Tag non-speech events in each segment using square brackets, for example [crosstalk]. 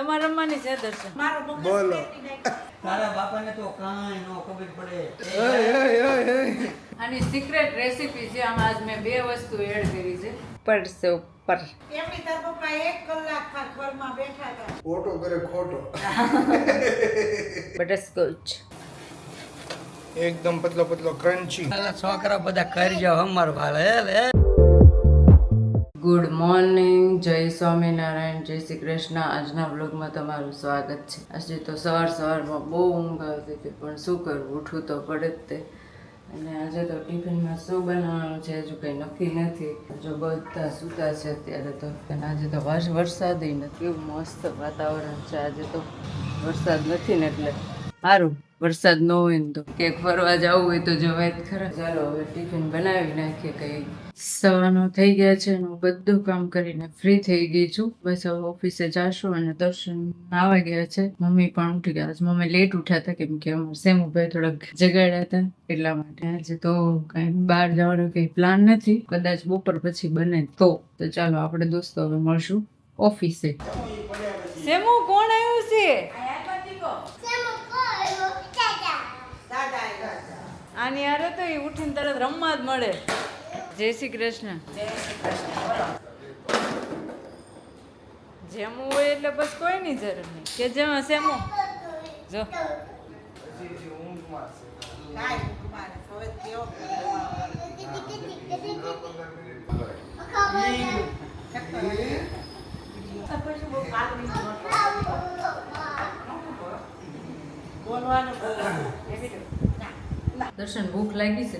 તમારે રમવાની છે દર્શન. બોલો. તારા બાપાને તો કાંઈ નો ખબર પડે. આની સિક્રેટ રેસીપી છે આમાં આજ મેં બે વસ્તુ એડ કરી છે. પડશે ઉપર. એમની તાર પપ્પા એક કલાક ઘરમાં બેઠા હતા. ખોટો કરે ખોટો. બટરસ્કોચ. એકદમ પતલો પતલો ક્રન્ચી છોકરા બધા કરી જાવ અમારું હાલ હે લે ગુડ મોર્નિંગ જય સ્વામિનારાયણ, જય શ્રી કૃષ્ણ. આજના બ્લોગમાં તમારું સ્વાગત છે. આજે તો સવાર સવારમાં બહુ ઊંઘ આવતી હતી, પણ શું કરવું? ઉઠવું તો પડે જ તે. અને આજે તો ટિફિનમાં શું બનાવવાનું છે? હજુ કંઈ નક્કી નથી. જો બધા સૂતા છે અત્યારે તો. અને આજે તો વરસાદ નથી. કેવું મસ્ત વાતાવરણ છે. આજે તો વરસાદ નથી ને એટલે. સારું વરસાદ ન હોય ને તો ક્યાંક ફરવા જવું હોય તો જવાય જ ખરા. ચાલો હવે ટિફિન બનાવી નાખીએ કંઈ. સવાનો થઈ ગયા છે હું બધું કામ કરીને ફ્રી થઈ ગઈ છું. બસ હવે ઓફિસે જાશું અને દર્શન આવી ગયા છે. મમ્મી પણ ઉઠી ગયા. છે મમ્મી લેટ ઉઠ્યા હતા કેમ કે અમારા સેમુભાઈ થોડાક જગાડ્યા હતા એટલા માટે. આજે તો કઈ બહાર જવાનો કઈ પ્લાન નથી. કદાચ બપોર પછી બને તો. તો ચાલો આપણે દોસ્તો હવે મળશું. ઓફિસે સેમુ, કોણ આવ્યું છે દાદા આવ્યા આની હારે તો એ ઉઠીને તરત રમવા જ મળે. જય શ્રી કૃષ્ણ. જેમું હોય એટલે બસ કોઈની જરૂર નહીં. કે જેમાં સેમો. જો. બોલવાનું દર્શન ભૂખ લાગી છે.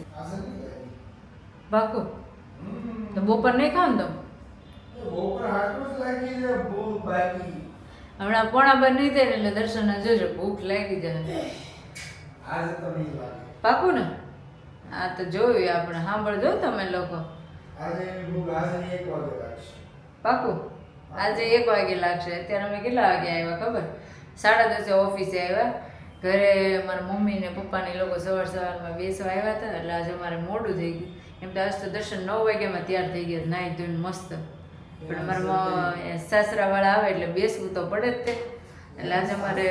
બાકો તો બપોર નહીં ખાવ ને તમે? હમણાં પોણા બાર નહીં થાય એટલે દર્શન જોજો ભૂખ લાગી જાય. પાકું ને? આ તો જોયું આપણે સાંભળજો તમે લોકો. પાકું આજે એક વાગે લાગશે. અત્યારે અમે કેટલા વાગે આવ્યા ખબર? સાડા દસે ઓફિસે આવ્યા. ઘરે મારા મમ્મી ને પપ્પા ને એ લોકો સવાર સવારમાં બેસવા આવ્યા હતા એટલે આજે અમારે મોડું થઈ ગયું. એમ તો આજ તો દર્શન નવ વાગ્યામાં તૈયાર થઈ ગયા નાહી ધોઈને મસ્ત. પણ અમારા સાસરા વાળા આવે એટલે બેસવું તો પડે જ તે. એટલે આજે અમારે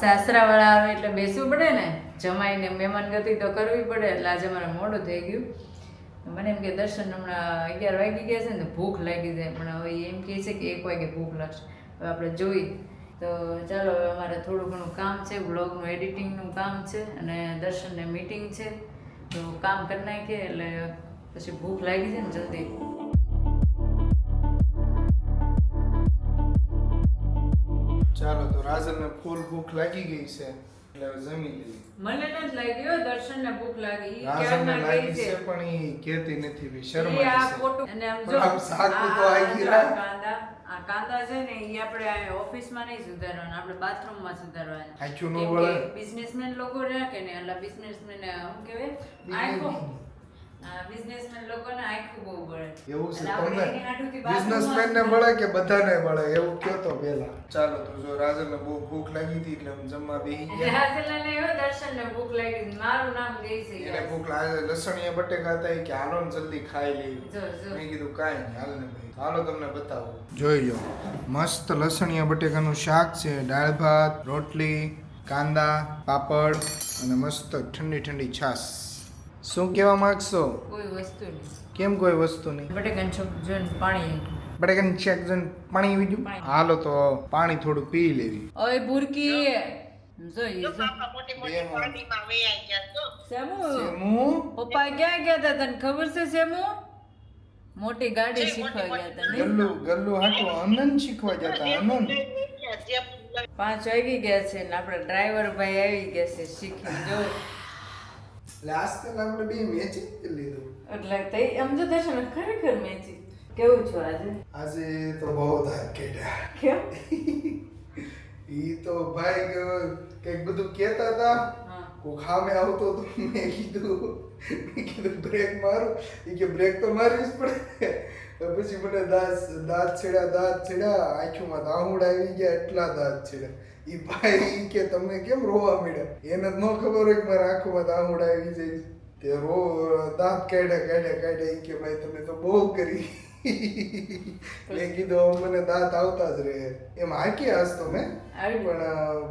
સાસરા વાળા આવે એટલે બેસવું પડે ને. જમાઈને મહેમાન ગતિ તો કરવી પડે એટલે આજે મારે મોડું થઈ ગયું. મને એમ કે દર્શન હમણાં અગિયાર વાગી ગયા છે ને ભૂખ લાગી જાય. પણ હવે એમ કહે છે કે એક વાગે ભૂખ લાગશે. હવે આપણે જોઈએ. તો ચાલો હવે અમારે થોડું ઘણું કામ છે બ્લોગનું એડિટિંગનું કામ છે અને દર્શનને મીટિંગ છે. તો કામ કરી નાખીએ એટલે પછી ભૂખ લાગી છે ને જલ્દી. ચાલો તો રાજનને ફૂલ ભૂખ લાગી ગઈ છે એટલે જમી લઈએ. મને નથી લાગ્યો દર્શનને ભૂખ લાગી. રાજનને લાગી છે? પણ કેતી કહેતી નથી શરમ આ આવે છે. અને આમ જો શાકું તો આવી ગયા કાંદા આ કાંદા છે ને એ આપણે ઓફિસમાં નહીં સુધારવાના આપણે બાથરૂમમાં સુધારવાના. સાચું નો બોલે બિઝનેસમેન લોકો કે ને એટલે બિઝનેસમેન શું કહેવાય? આંખો. બિઝનેસમેન લોકોને આખું બહુ બળે એવું છે તમને બિઝનેસમેન ને મળે કે બધાને મળે? એવું કયો તો પેલા. ચાલો તો જો રાજનને બહુ ભૂખ લાગી હતી એટલે જમવા બેહી ગયા. ગયા ને એવો દર્શનને ભૂખ લાગી મારું નામ ગઈ છે એને ભૂખ લાગે લસણીયા બટેકા હતા કે હાલો ને જલ્દી ખાઈ લઈ. મેં કીધું કાંઈ નહીં હાલ ને ભાઈ. હાલો તમને બતાવો. જોઈ લો. મસ્ત લસણીયા બટેકાનું શાક છે. દાળ ભાત રોટલી કાંદા પાપડ અને મસ્ત ઠંડી ઠંડી છાશ. શું કહેવા માંગશો? કોઈ વસ્તુ નહીં. કેમ કોઈ વસ્તુ નહીં? બટેકાનું જોઈને પાણી બટેકાની શાક પાણી આવી ગયું હાલો તો પાણી થોડું પી લેવી. ઓય ભૂરકી જોઈએ ગયા સેમુ પપ્પા ક્યાં ગયા હતા તને ખબર છે સેમુ મોટી ગાડી શીખવા ગયા હતા ગલ્લુ ગલ્લુ હાટું આનંદ શીખવા જતા આનંદ પાંચ વાગી ગયા છે ને આપણે ડ્રાઈવર ભાઈ આવી ગયા છે શીખી જો. એટલે આજકાલ આપણે બે મેચ લીધું. એટલે તે એમ જો દર્શન ખરેખર મેચ કેવું છો આજે? આજે તો બહુ થાક કેડા કેમ? [laughs] ઈ તો ભાઈ કંઈક બધું કહેતા હતા. કોક આવતો તો [laughs] મેં કીધું કીધું બ્રેક મારું. ઈ કે બ્રેક તો મારવી જ પડે તો પછી મને દાંત દાંત છેડા દાંત છેડા આંખોમાં દાહુડ આવી ગયા એટલા દાંત છેડા. ઈ ભાઈ કે તમને કેમ રોવા મળ્યા? એને ન ખબર હોય કે મારા આંખોમાં દાહુડ આવી જાય તે રો દાંત કાઢ્યા કાઢ્યા કાઢ્યા. કે ભાઈ તમે તો બહુ કરી. [laughs] મેં કીધું મને દાંત આવતા જ રહે. એમ હાકી હસતો મેં. પણ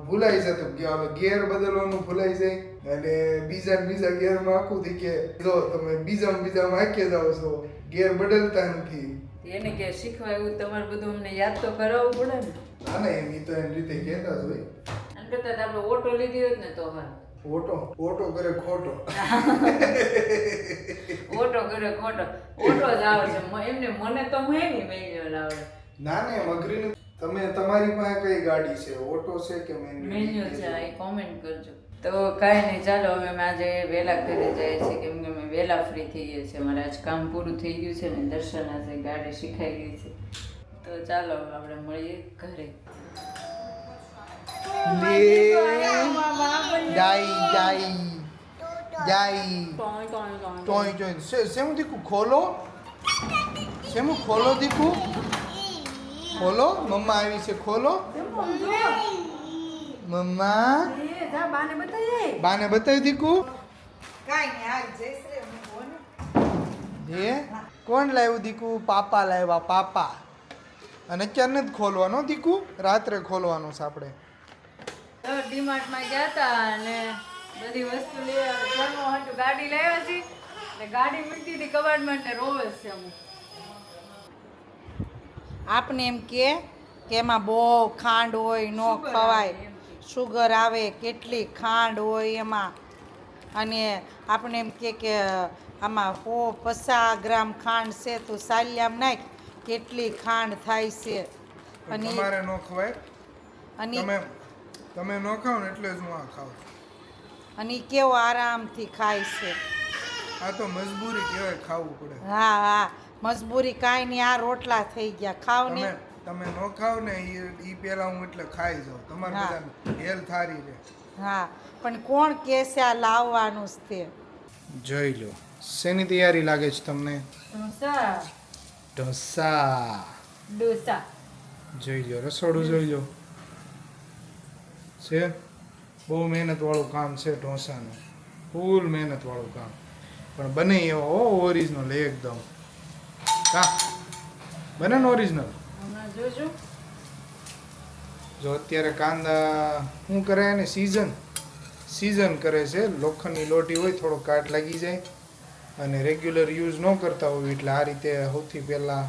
ભૂલાઈ જતું કે હવે ગેર બદલવાનું ભૂલાઈ જાય. અને બીજા ને બીજા ગેરમાં આખું થી કે જો તમે બીજા બીજામાં હાંકી જાઓ છો ગેર બદલતા નથી. એને કે શીખવાયું તમારે બધું અમને યાદ તો કરાવવું પડે ને. ના ના એમ તો એની રીતે કહેતા જ હોય. અને કરતા આપણે ઓટો લીધી હોત ને તો હા ઓટો? ઓટો કરે ખોટો. [laughs] ઓટો કરે ખોટો. ઓટો જ આવે છે. મ- એમને મને તો હે નહીં મેન્યુઅલ આવડે ના ના એમ તમે તમારી પાસે કઈ ગાડી છે? ઓટો છે કે મેન્યુઅલ છે એ કોમેન્ટ કરજો. તો કાંઈ નહીં, ચાલો અમે આજે વહેલા ઘરે જઈએ છીએ, કેમ કે અમે વહેલા ફ્રી થઈ ગયા છે મારે આજ કામ પૂરું થઈ ગયું છે ને, દર્શન આજે ગાડી શીખાઈ ગઈ છે. તો ચાલો આપણે મળીએ ઘરે. સેમ દીકુ, ખોલો. સેમ ખોલો દીકુ. ખોલો. મમ્મા આવી છે, ખોલો. મમ્મા. બાને બતાવી દીકુ કાંઈ નહીં હાલ જયશ્રી અમે હે કોણ લાવ્યું દીકુ? પાપા લાવ્યા પાપા. અને અત્યારે જ ખોલવાનો દીકુ? રાત્રે ખોલવાનું છે આપણે. ડીમાર્ટમાં ગયા હતા અને બધી વસ્તુ લેવા ઘરનું હતું ગાડી લાવ્યા છીએ. એટલે ગાડી મૂકી હતી કબાટમાં ને રોવે છે અમુક. આપને એમ કે કે એમાં બહુ ખાંડ હોય ન ખવાય. સુગર આવે કેટલી ખાંડ હોય એમાં. અને આપણે એમ કે કે આમાં હો પચાસ ગ્રામ ખાંડ છે તો સાલિયામ નાખ કેટલી ખાંડ થાય છે. અને તમારે ન ખવાય. અને તમે તમે ન ખાવ ને એટલે જ હું આ ખાઉં. અને કેવો આરામથી ખાય છે. આ તો મજબૂરી કહેવાય ખાવું પડે. હા હા. મજબૂરી કાંઈ નહીં આ રોટલા થઈ ગયા. ખાવ ને. તમે ન ખાવ ને એ ઈ પહેલા હું એટલે ખાઈ જાઉં. તમારે હા. બધાને હેલ્થ સારી રહે. હા પણ કોણ કેસે છે આ લાવવાનું જ તે? જોઈ લો. શેની તૈયારી લાગે છે તમને? ઢોસા. ઢોસા. ડોસા જોઈ લો રસોડું જોઈ લો. છે? બહુ મહેનત વાળું કામ છે ઢોસાનું. ફૂલ મહેનત વાળું કામ. પણ બને એવો ઓરિજિનલ એકદમ. કા? બને ને ઓરિજિનલ જોજો. જો અત્યારે કાંદા શું કરે એને સિઝન સિઝન કરે છે, લોખંડની લોટી હોય થોડો કાટ લાગી જાય. અને રેગ્યુલર યુઝ ન કરતા હોય, એટલે આ રીતે સૌથી પહેલાં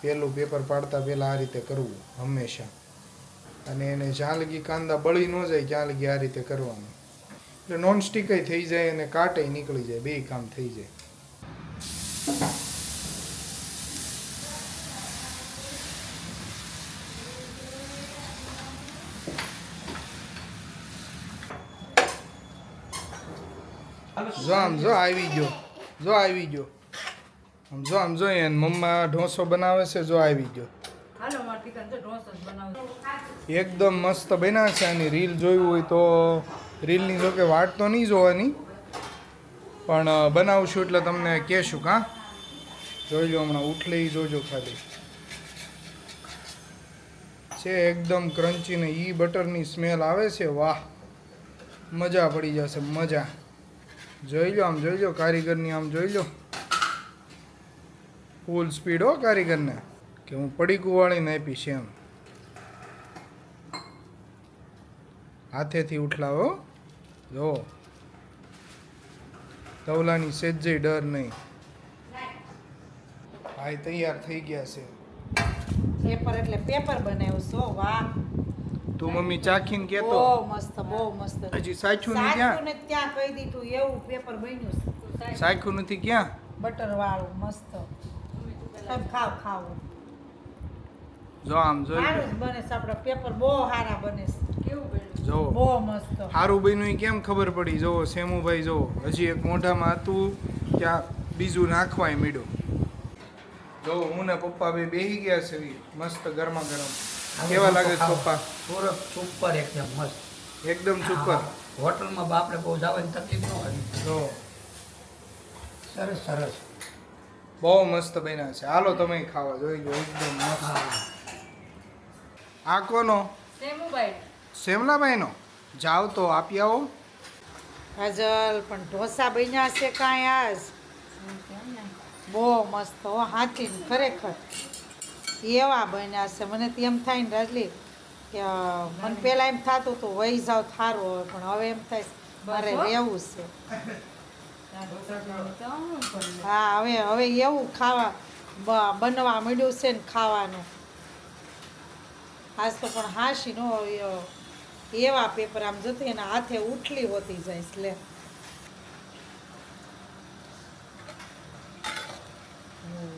પહેલું પેપર પાડતા પહેલાં આ રીતે કરવું, હંમેશા. અને એને જ્યાં લગી કાંદા બળી ન જાય, ત્યાં લગી આ રીતે કરવાનું. એટલે નોન સ્ટીકય થઈ જાય અને કાટય નીકળી જાય, બે કામ થઈ જાય. જો આમ જો આવી ગયો. જો આવી ગયો. આમ જો આમ જો એને મમ્મા ઢોસો બનાવે છે જો આવી ગયો. એકદમ મસ્ત બન્યા છે આની રીલ જોયું હોય તો. રીલની જો કે વાટ તો નહીં જોવાની. પણ બનાવશું એટલે તમને કહેશું કાં જોઈ લો હમણાં ઉઠલે જોજો ખાલી. છે એકદમ ક્રન્ચી ને ઈ બટરની સ્મેલ આવે છે વાહ. મજા પડી જશે મજા. જોઈ લો, આમ જોઈ લો, કારીગરની આમ જોઈ લો. ફૂલ સ્પીડ હો કારીગરને. કે હું પડીકું વાળીને આપીશ એમ. હાથેથી ઉઠલાવો જો. તવલાની સેજે ડર નહીં. ભાઈ તૈયાર થઈ ગયા છે. પેપર એટલે પેપર બનાવ્યું છો વાહ. તું મમ્મી ચાખીને કેતો બહુ મસ્ત બહુ મસ્ત. હજી સાચું નહીં સાચું ક્યાં ત્યાં કહી દીધું એવું પેપર બન્યું છે. સાચું નથી ક્યાં? બટર વાળું મસ્ત. ખાવ ખાવ જો આમ જો સારું બને છે આપણા પેપર બહુ સારા બને છે. જો. બહુ મસ્ત. સારું બન્યું કેમ ખબર પડી? જો સેમુભાઈ જો. હજી એક મોઢામાં હતું ત્યાં બીજું નાખવાય મીડું. જો હું ને પપ્પા બે બેહી ગયા છે મસ્ત ગરમા ગરમ. કેવા લાગે ચોપા સુરત સુપર એકદમ મસ્ત. એકદમ સુપર હોટલમાં બાપરે બહુ જવાની તકલીફ ન હોય. તો? સરસ સરસ. બહુ મસ્ત બન્યા છે. હાલો તમે ખાવા જોઈ લો એકદમ મસ્ત. આ કોનો? સેમુભાઈ. શેમલાભાઈનો જાઓ તો આપી આવો. કાજલ પણ ઢોસા બન્યા છે કાંઈ આજ. બહુ મસ્ત હો હાથી ખરેખર. એવા બન્યા છે. મને તો એમ થાય ને રાજલી કે મને પહેલાં એમ થતું હતું વહી જાવ થારું હોય પણ હવે એમ થાય મારે રહેવું છે. હા હવે હવે એવું ખાવા બનવા મળ્યું છે ને ખાવાનું. આજ તો પણ હાશી નો એવા પેપર આમ જતી એના હાથે ઉઠલી હોતી જાય લે.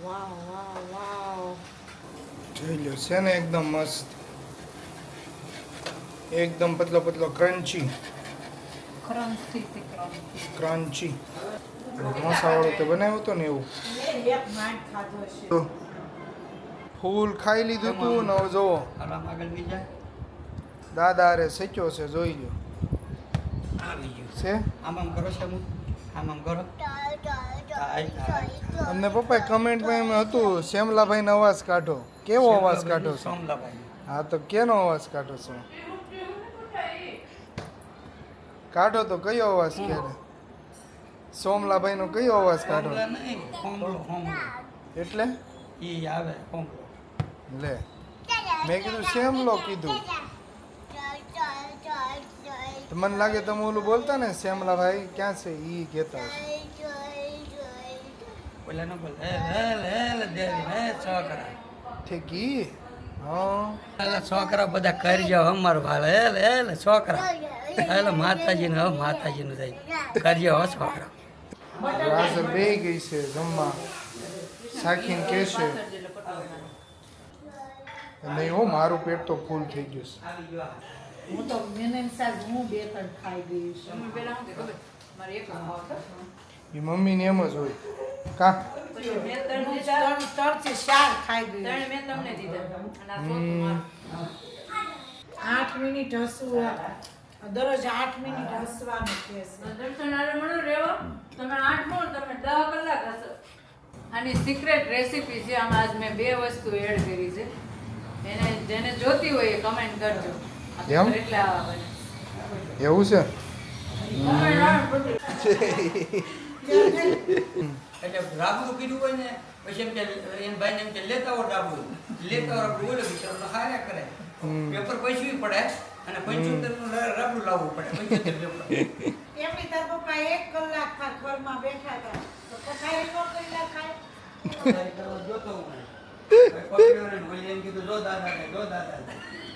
વાહ વાહ વાવ જોઈ લો છે ને એકદમ મસ્ત. એકદમ પતલો પતલો ક્રન્ચી ક્રન્ચી મસાવાળો તો બનાવ્યો હતો ને એવું? એક માંડ ખાધો છે તો ફૂલ ખાઈ લીધું તું ને હવે જોવો આરામ આગળ બી જાય દાદા અરે સચ્યો છે જોઈ લો. આવી ગયું. છે? આમ આમ કરો છે આમ આમ કરો. અમને પપ્પાએ કમેન્ટમાં એમ હતું શ્યામલાભાઈનો અવાજ કાઢો. કેવો અવાજ કાઢો છો? હા તો કેનો અવાજ કાઢો છો? કાઢો તો કયો અવાજ ક્યારે? સોમલાભાઈનો કયો અવાજ કાઢો? એટલે? ઈ આવે લે. મેં કીધું શ્યામલો કીધું. મને લાગે તમે ઓલું બોલતા ને શ્યામલાભાઈ ક્યાં છે? ઈ કહેતા હશે પેલા ન બોલ હે હેલ હેલ દેવી હે છોકરા ઠીક ઈ હા પેલા છોકરા બધા કરજો અમારું હાલ હેલ હેલ છોકરા હેલ માતાજીને હવે માતાજીનું જાય કરજો હો છોકરા હાજર બે ગઈ છે જમવા સાખીને કહેશે નહીં હો મારું પેટ તો ફૂલ થઈ ગયું છે આવી ગયો હું તો મને એમ સાહેબ હું બે ત્રણ ખાઈ ગઈ છું. એ મમ્મીને એમ જ હોય. કા. આઠ મિનિટ હસવું. દરરોજ આઠ મિનિટ હસવાનું છે. દર્શન આરે મળો રેવો તમે આઠ મો તમે દસ કલાક હસો આની સિક્રેટ રેસીપી છે. આમાં આજ મેં બે વસ્તુ એડ કરી છે. એને જેને જોતી હોય એ કમેન્ટ કરજો. એટલે આવા. બને એવું છે. [laughs] એટલે રાબડું કીધું હોય ને પછી એમ કે એમ ભાઈને એમ કે લેતા આવો રાબડું લેતા આવો રાબડું ઓલો બિચારો હાર્યા કરે. પેપર પૈસવી પડે અને પંચોતેરનું રાબડું લાવવું પડે પંચોતેર પેપર. એમની તાર પપ્પા એક કલાક ખાર ઘરમાં બેઠા હતા. તો પથારી નો કઈલા ખાય. જોતો હું પપ્પા એમ કીધું જો દાદા જો દાદા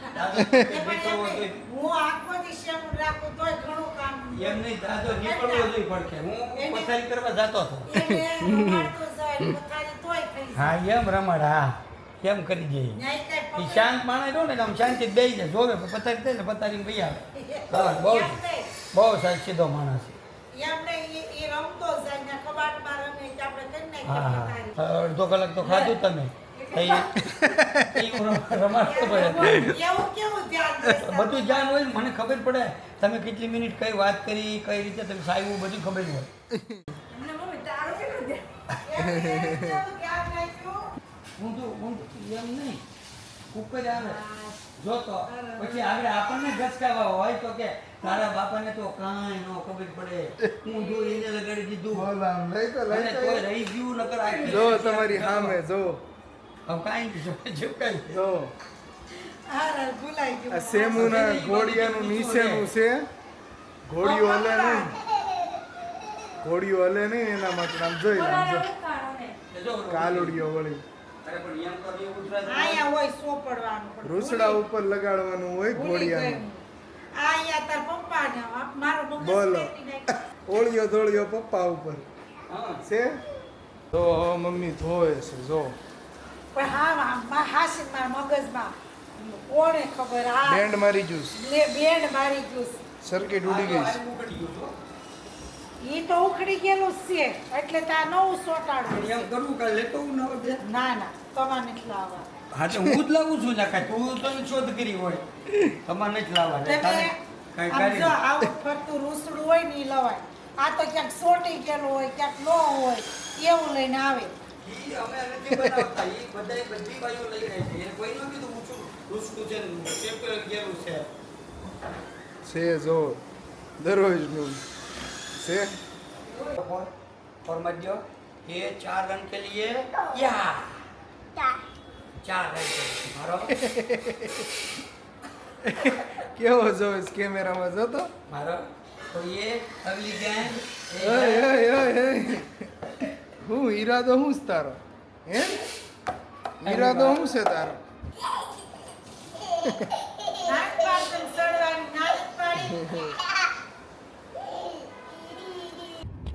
જોઈએ. હું આખો દિવસ રાખું તોય ઘણું કામ એમ નહીં દાદો નીકળવો જોઈએ પડખે. હું પથારી કરવા જતો હતો. એને રમાડતું જાય, પથારી તોય થઈ જાય. હા એમ રમાડ હા. એમ કરી દે? એ શાંત માણસ રહ્યો ને આમ શાંતિ બેસી જાય. જોવે પથારી થાય ને પથારી ભાઈ આવે. બહુ બહુ સાચો સીધો માણસ અડધો કલાક તો ખાધું તમે. ધ્યાન બધું જાણ હોય મને ખબર પડે. તમે કેટલી મિનિટ કઈ વાત કરી કઈ રીતે તમે સાહેબ બધું ખબર હોય. ધ્યાન? એમ- ધ્યાન? તો નહીં. ઉપર આવે. જોતો પછી આગળ આપણને ઘસકાવા હોય તો કે તારા બાપાને તો કાંઈ ન ખબર પડે. હું જો એને લગાડી દીધું. લઈ તો લઈ રહી ગયું નકર આખી જો તમારી સામે જો. સેમુના ઘોડિયાનું નીચેનું છે. ઘોડિયું હલે નહીં. ઘોડિયું હલે નહીં એના માટે આમ જોઈ લે, કાલુડીઓ વળી. રૂસડા ઉપર લગાડવાનું હોય ઘોડિયાનું. બોલો. ઓળિયો ધોળિયો પપ્પા ઉપર. હા. છે? તો મમ્મી ધોવે છે જો. પણ હા હા, મારા મગજમાં કોને ખબર? આ બેન્ડ મારી જ્યુસ લે બેન્ડ મારી જ્યુસ સર્કિટ ઉડી ગઈ. છે આ તો. ઉખડી ગયેલું છે એટલે તા નવું સોટાડવું એમ કરવું કે લેતો હું ન ના ના તમારે નથી લાવવા. હા તો હું જ લાવું છું ને કાંઈ તું તો શોધ કરી હોય. તમારે નથી લાવવા તમે જો આવું ફરતું રૂસડું હોય ને એ લવાય. આ તો ક્યાંક સોટી ગયેલું હોય ક્યાંક ન હોય એવું લઈને આવે. ઈ અમે નથી બનાવતા ઈ બધાય બધી બાજુ લઈ જાય છે એને કોઈ ન કીધું ઊંચું ઊંચું છે ને પેપર ગયેલું છે છે જો દરરોજનું છે ફોર્મેટ દો ये चार रन के लिए या चार रन के लिए मारो કેવો જોઈશ કેમેરામાં જોતો मारो तो ये अगली गेंद एक ઓય है। ઓય ઓય ઓય. હું ઈરાદો હું છે તારો? હે? ઈરાદો હું છે તારો.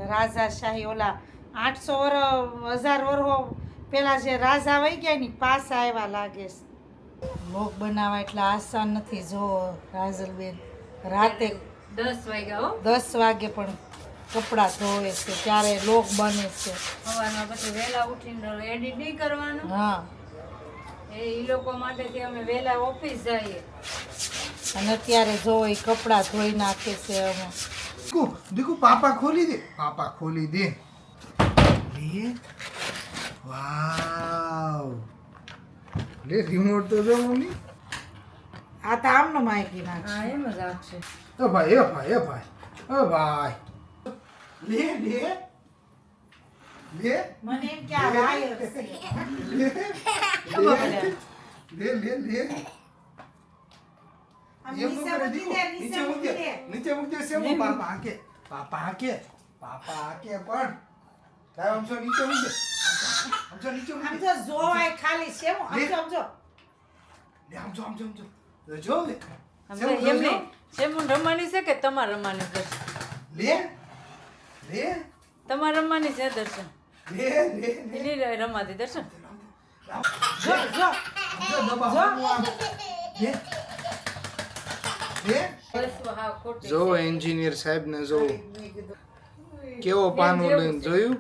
રાજાશાહી ઓલા આઠસો ઓર હજાર ઓરહો પેલા જે રાજા વહી ગયા ની પાસ આવ્યા લાગે છે. લોક બનાવવા એટલે આસાન નથી જો રાજલબેન રાતે દસ વાગ્યા હો. દસ વાગે પણ કપડાં ધોવે છે ત્યારે લોક બને છે. સવારમાં પછી વહેલા ઉઠીને એડિટ નહીં કરવાનું. હા. એ ઈ લોકો માટેથી અમે વહેલા ઓફિસ જઈએ. અને અત્યારે જો એ કપડાં ધોઈ નાખે છે અમે દીકુ દીકુ પાપા ખોલી દે. પાપા ખોલી દે. લે. વાવ. લે રિમોટ તો જો મમ્મી. આ તો આમનો માયકી નાખશે. હા એમ જ આપશે. તો ભાઈ એ ભાઈ એ ભાઈ. ઓ ભાઈ. લે લે. લે. મને એમ કે આ વાયર છે. લે. લે. લે નીચે મૂકી નીચે મૂકી પાપા આકે પાપા આકે પાપા આકે પણ. આમ જો નીચે મૂકી આમ જો નીચે આમ મૂકી જો ખાલી છે હું આમ લે. જો આમ જો. લે આમ જો આમ જો આમ લે. સેમ રમવાની છે કે તમારે રમવાની છે? લે. તમારે રમવાની છે દર્શન. લે લે રમાતી દર્શન. જો એન્જિનિયર સાહેબ ને જો કેવો પાનું લઈને જોયું?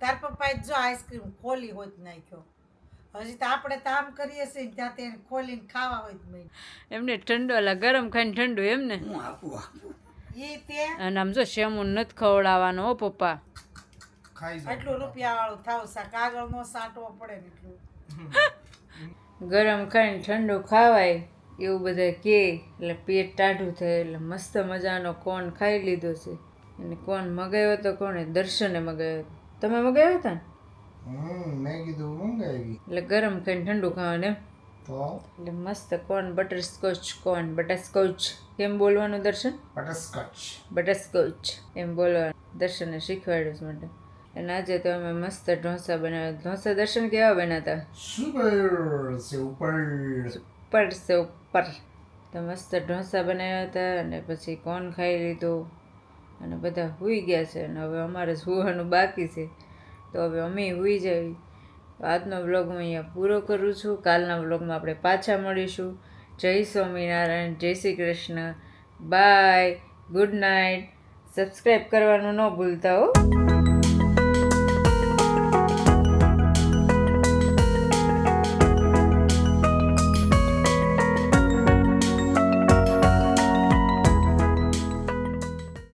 તાર પપ્પાએ જો આઈસ્ક્રીમ ખોલી હોત નાખ્યો. હજી તો આપણે તો આમ કરીએ છીએ ત્યાં તેને ખોલીને ખાવા હોય જ એમને ઠંડો એટલે ગરમ ખાઈને ઠંડુ એમ ને? હું આપું આપું. અને આમ જો શેમુન નથી ખવડાવવાનો હો પપ્પા. એટલું રૂપિયા વાળું થાવ સા કાગળ નો સાંટવો પડે ને એટલું. ગરમ ખાઈને ઠંડુ ખાવાય એવું બધા કે એટલે પેટ ટાઢું થાય એટલે મસ્ત મજાનો કોણ ખાઈ લીધો છે. અને કોણ મગાવ્યો તો કોણે? દર્શને મગાવ્યો તમે મગાવ્યો હતા ને? મેં કીધું મંગાવી એટલે ગરમ ખાઈને ઠંડુ ખાવાનું એમ. એટલે મસ્ત કોન બટરસ્કોચ કોન બટરસ્કોચ. કેમ બોલવાનું દર્શન? બટરસ્કોચ. બટરસ્કોચ. એમ બોલવાનું દર્શનને શીખવાડ્યું છે માટે. અને આજે તો અમે મસ્ત ઢોસા બનાવ્યા. ઢોસા દર્શન કેવા બનાતા? સુપર સે ઉપર. સુપર છે ઉપર. તો મસ્ત ઢોસા બનાવ્યા હતા અને પછી કોન ખાઈ લીધું. અને બધા સૂઈ ગયા છે. અને હવે અમારે સુવાનું બાકી છે. તો હવે અમે સૂઈ જઈએ આજનો વ્લોગ હું અહીંયા પૂરો કરું છું. કાલના વ્લોગમાં આપણે પાછા મળીશું. જય સ્વામિનારાયણ, જય Shri Krishna. Bye good night subscribe કરવાનું ન ભૂલતા હો.